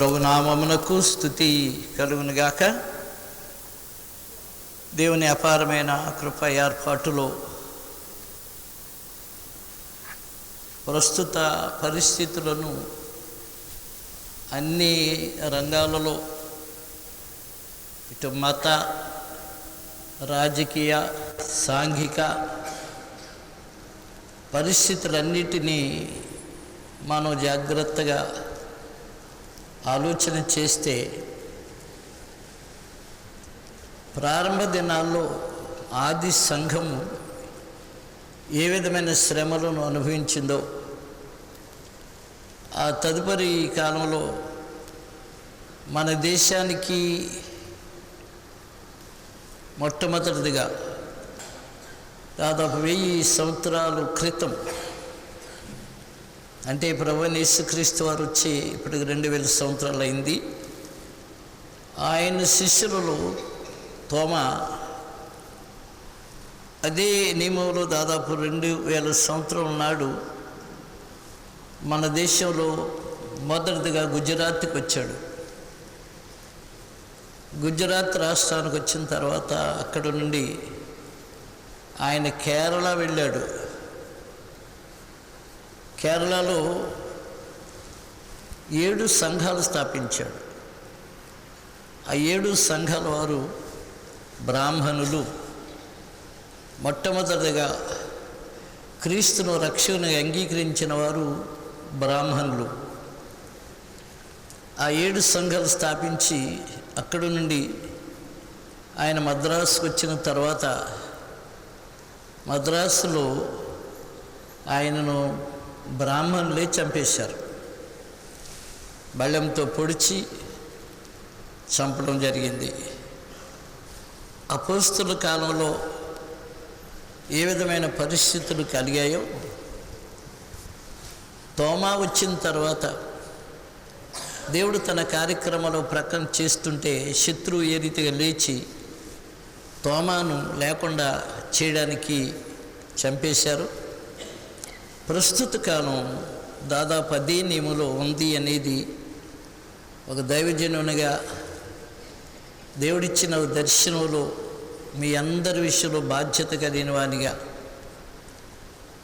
ప్రభునామమునకు స్థుతి కలుగునుగాక దేవుని అపారమైన కృప ఏర్పాటులో ప్రస్తుత పరిస్థితులను అన్ని రంగాలలో ఇటు మత రాజకీయ సాంఘిక పరిస్థితులన్నిటినీ మనం జాగ్రత్తగా ఆలోచన చేస్తే ప్రారంభ దినాల్లో ఆది సంఘము ఏ విధమైన శ్రమలను అనుభవించిందో ఆ తదుపరి కాలంలో మన దేశానికి మొట్టమొదటిదిగా దాదాపు వెయ్యి సంవత్సరాలు క్రితం అంటే ప్రభు యేసుక్రీస్తు వారు వచ్చి ఇప్పటికి రెండు వేల సంవత్సరాలు అయింది. ఆయన శిష్యులలో తోమ అదే నియమంలో దాదాపు రెండు వేల సంవత్సరం నాడు మన దేశంలో మొదటిదిగా గుజరాత్కి వచ్చాడు. గుజరాత్ రాష్ట్రానికి వచ్చిన తర్వాత అక్కడ నుండి ఆయన కేరళ వెళ్ళాడు. కేరళలో ఏడు సంఘాలు స్థాపించాడు. ఆ ఏడు సంఘాల వారు బ్రాహ్మణులు. మొట్టమొదటిగా క్రీస్తును రక్షణను అంగీకరించిన వారు బ్రాహ్మణులు. ఆ ఏడు సంఘాలు స్థాపించి అక్కడి నుండి ఆయన మద్రాసుకు వచ్చిన తర్వాత మద్రాసులో ఆయనను బ్రాహ్మణులే చంపేశారు. బళ్ళంతో పొడిచి చంపడం జరిగింది. అపోస్తుల కాలంలో ఏ విధమైన పరిస్థితులు కలిగాయో తోమా వచ్చిన తర్వాత దేవుడు తన కార్యక్రమంలో ప్రకటన చేస్తుంటే శత్రువు ఏ రీతిగా లేచి తోమాను లేకుండా చేయడానికి చంపేశారు. ప్రస్తుత కాలం దాదాపు అదే నియమంలో ఉంది అనేది ఒక దైవజనునిగా దేవుడిచ్చిన దర్శనంలో మీ అందరి విషయంలో బాధ్యత కలిగిన వానిగా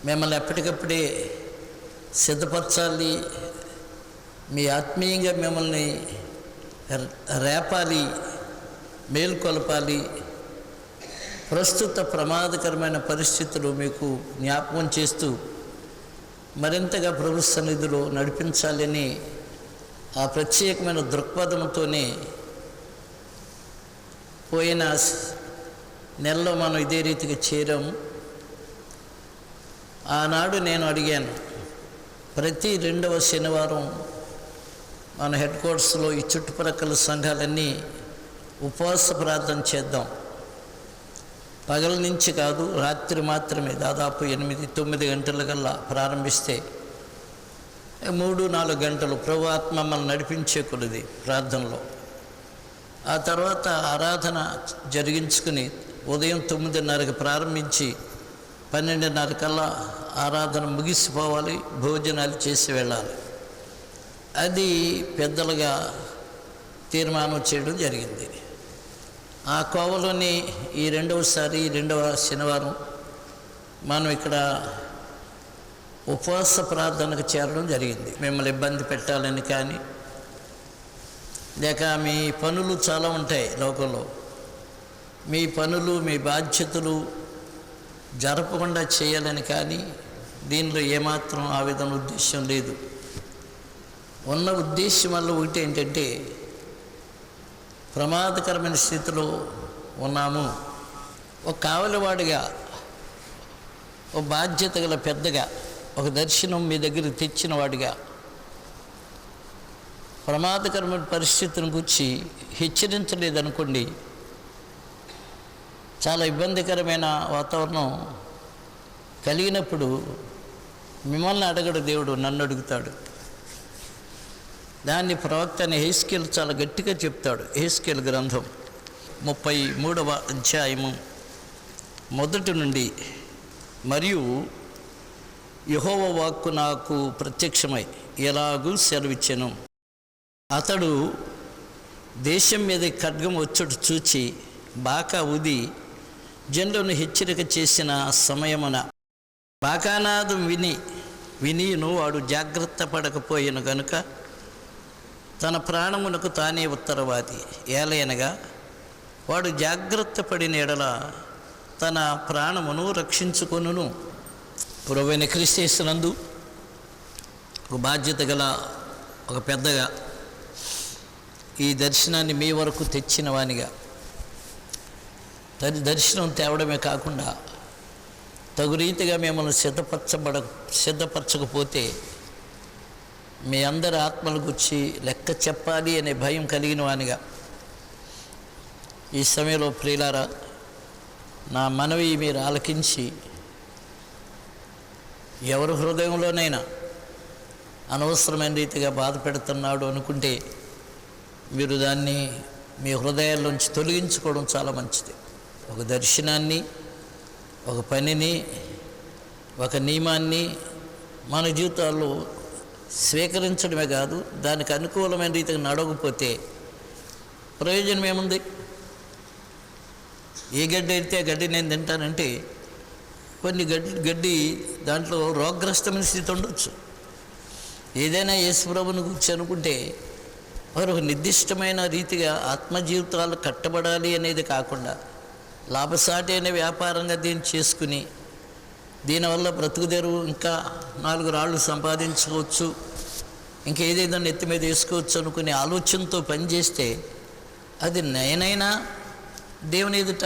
మిమ్మల్ని ఎప్పటికప్పుడే సిద్ధపరచాలి మీ ఆత్మీయంగా మిమ్మల్ని రేపాలి మేల్కొలపాలి. ప్రస్తుత ప్రమాదకరమైన పరిస్థితులు మీకు జ్ఞాపకం చేస్తూ మరింతగా ప్రభు సన్నిధిలో నడిపించాలని ఆ ప్రత్యేకమైన దృక్పథంతోనే పోయిన నెలలో మనం ఇదే రీతిగా చేరాము. ఆనాడు నేను అడిగాను ప్రతి రెండవ శనివారం మన హెడ్ క్వార్టర్స్లో ఈ చుట్టుప్రక్కల సంఘాలన్నీ ఉపవాస ప్రార్థన చేద్దాం. పగల నుంచి కాదు రాత్రి మాత్రమే దాదాపు ఎనిమిది తొమ్మిది గంటల కల్లా ప్రారంభిస్తే మూడు నాలుగు గంటలు ప్రభు ఆత్మ మమ్మల్ని నడిపించే కొలది ప్రార్థనలో. ఆ తర్వాత ఆరాధన జరిగించుకుని ఉదయం తొమ్మిదిన్నరకు ప్రారంభించి పన్నెండున్నర కల్లా ఆరాధన ముగిసిపోవాలి భోజనాలు చేసి వెళ్ళాలి. అది పెద్దలుగా తీర్మానం చేయడం జరిగింది. ఆ కోవలోని ఈ రెండవసారి రెండవ శనివారం మనం ఇక్కడ ఉపవాస ప్రార్థనకు చేరడం జరిగింది. మిమ్మల్ని ఇబ్బంది పెట్టాలని కానీ లేక మీ పనులు చాలా ఉంటాయి లోకంలో. మీ పనులు మీ బాధ్యతలు జరపకుండా చేయాలని కానీ దీనిలో ఏమాత్రం ఆ విధంగా ఉద్దేశం లేదు. ఉన్న ఉద్దేశం వల్ల ఒకటి ఏంటంటే ప్రమాదకరమైన స్థితిలో ఉన్నాము. ఒక కావలివాడిగా ఒక బాధ్యత గల పెద్దగా ఒక దర్శనం మీ దగ్గరికి తెచ్చిన వాడిగా ప్రమాదకరమైన పరిస్థితిని గురించి హెచ్చరించలేదనుకోండి. చాలా ఇబ్బందికరమైన వాతావరణం కలిగినప్పుడు మిమ్మల్ని అడగడు దేవుడు నన్ను అడుగుతాడు. దాన్ని ప్రవక్త హేస్కేల్ చాలా గట్టిగా చెప్తాడు. హేస్కేల్ గ్రంథం ముప్పై మూడవ అధ్యాయము మొదటి నుండి మరియు యహోవ వాక్కు నాకు ప్రత్యక్షమై ఎలాగూ సెలవిచ్చెను. అతడు దేశం మీద ఖడ్గం వచ్చుడు చూచి బాకా ఉది జనులను హెచ్చరిక చేసిన సమయమున బాకానాదం విని వినియును వాడు జాగ్రత్త పడకపోయిన గనుక తన ప్రాణమునకు తానే ఉత్తరవాది. ఏలయనగా వాడు జాగ్రత్త పడిన ఎడల తన ప్రాణమును రక్షించుకొనును. పురవైన క్రిస్తేస్తునందు ఒక బాధ్యత గల ఒక పెద్దగా ఈ దర్శనాన్ని మీ వరకు తెచ్చిన వానిగా తది దర్శనం తేవడమే కాకుండా తగు రీతిగా మిమ్మల్ని సిద్ధపరచబడ సిద్ధపరచకపోతే మీ అందరి ఆత్మల గుర్చి లెక్క చెప్పాలి అనే భయం కలిగిన వానిగా. ఈ సమయంలో ప్రియులారా నా మనవి మీరు ఆలకించి ఎవరు హృదయంలోనైనా అనవసరమైన రీతిగా బాధ పెడుతున్నాడు అనుకుంటే మీరు దాన్ని మీ హృదయాల్లోంచి తొలగించుకోవడం చాలా మంచిది. ఒక దర్శనాన్ని ఒక పనిని ఒక నియమాన్ని మన జీవితాల్లో స్వీకరించడమే కాదు దానికి అనుకూలమైన రీతిగా నడవకపోతే ప్రయోజనం ఏముంది ఏ గడ్డి అయితే ఆ గడ్డి నేను తింటానంటే కొన్ని గడ్డి గడ్డి దాంట్లో రోగగ్రస్తమైన స్థితి ఉండొచ్చు. ఏదైనా యేసుప్రభుని గురించి అనుకుంటే వారు ఒక నిర్దిష్టమైన రీతిగా ఆత్మజీవితాలు కట్టబడాలి అనేది కాకుండా లాభసాటి అనే వ్యాపారంగా దీన్ని చేసుకుని దీనివల్ల బ్రతుకుదెరువు ఇంకా నాలుగు రాళ్ళు సంపాదించుకోవచ్చు. ఇంకేదేదో నెత్తి మీద వేసుకోవచ్చు అనుకునే ఆలోచనతో పనిచేస్తే అది నేనైనా దేవుని ఎదుట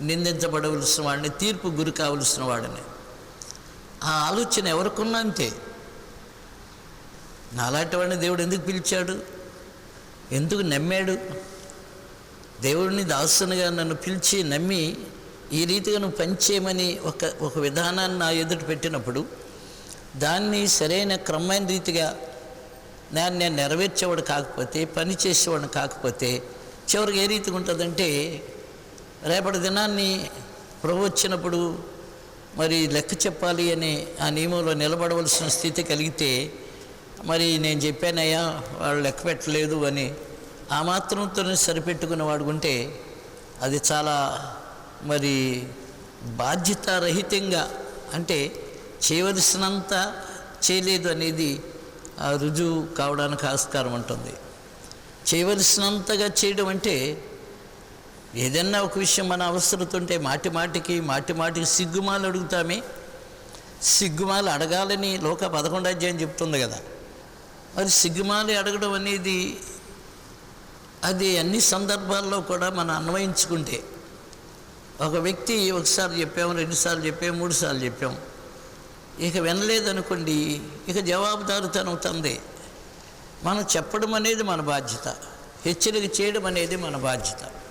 నిందించబడవలసిన వాడిని తీర్పు గురి కావలసిన వాడిని. ఆ ఆలోచన ఎవరికున్నా అంతే. నాలాంటి వాడిని దేవుడు ఎందుకు పిలిచాడు? ఎందుకు నమ్మాడు? దేవుడిని దాసునిగా నన్ను పిలిచి నమ్మి ఈ రీతిగా నువ్వు పనిచేయమని ఒక ఒక విధానాన్ని నా ఎదుట పెట్టినప్పుడు దాన్ని సరైన క్రమమైన రీతిగా నేను నేను నెరవేర్చేవాడు కాకపోతే పని చేసేవాడు కాకపోతే చివరికి ఏ రీతిగా ఉంటుందంటే రేపటి దినాన్ని ప్రభు వచ్చినప్పుడు మరి లెక్క చెప్పాలి అని ఆ నియమంలో నిలబడవలసిన స్థితి కలిగితే మరి నేను చెప్పానయ్యా వాళ్ళు లెక్క పెట్టలేదు అని ఆ మాత్రంతోనే సరిపెట్టుకుని వాడుకుంటే అది చాలా మరి బాధ్యతారహితంగా అంటే చేయవలసినంత చేయలేదు అనేది ఆ రుజువు కావడానికి ఆస్కారం ఉంటుంది. చేయవలసినంతగా చేయడం అంటే ఏదన్నా ఒక విషయం మన అవసరత ఉంటే మాటి మాటికి మాటి మాటికి సిగ్గుమాలు అడుగుతామే. సిగ్గుమాలు అడగాలని లోక పదకొండాధ్యాయం చెప్తుంది కదా. మరి సిగ్గుమాలి అడగడం అనేది అది అన్ని సందర్భాల్లో కూడా మనం అన్వయించుకుంటే ఒక వ్యక్తి ఒకసారి చెప్పాము రెండుసార్లు చెప్పాము మూడు సార్లు చెప్పాము. ఇక వినలేదనుకోండి ఇక జవాబుదారుతనం తందే. మనం చెప్పడం అనేది మన బాధ్యత హెచ్చరిక చేయడం అనేది మన బాధ్యత.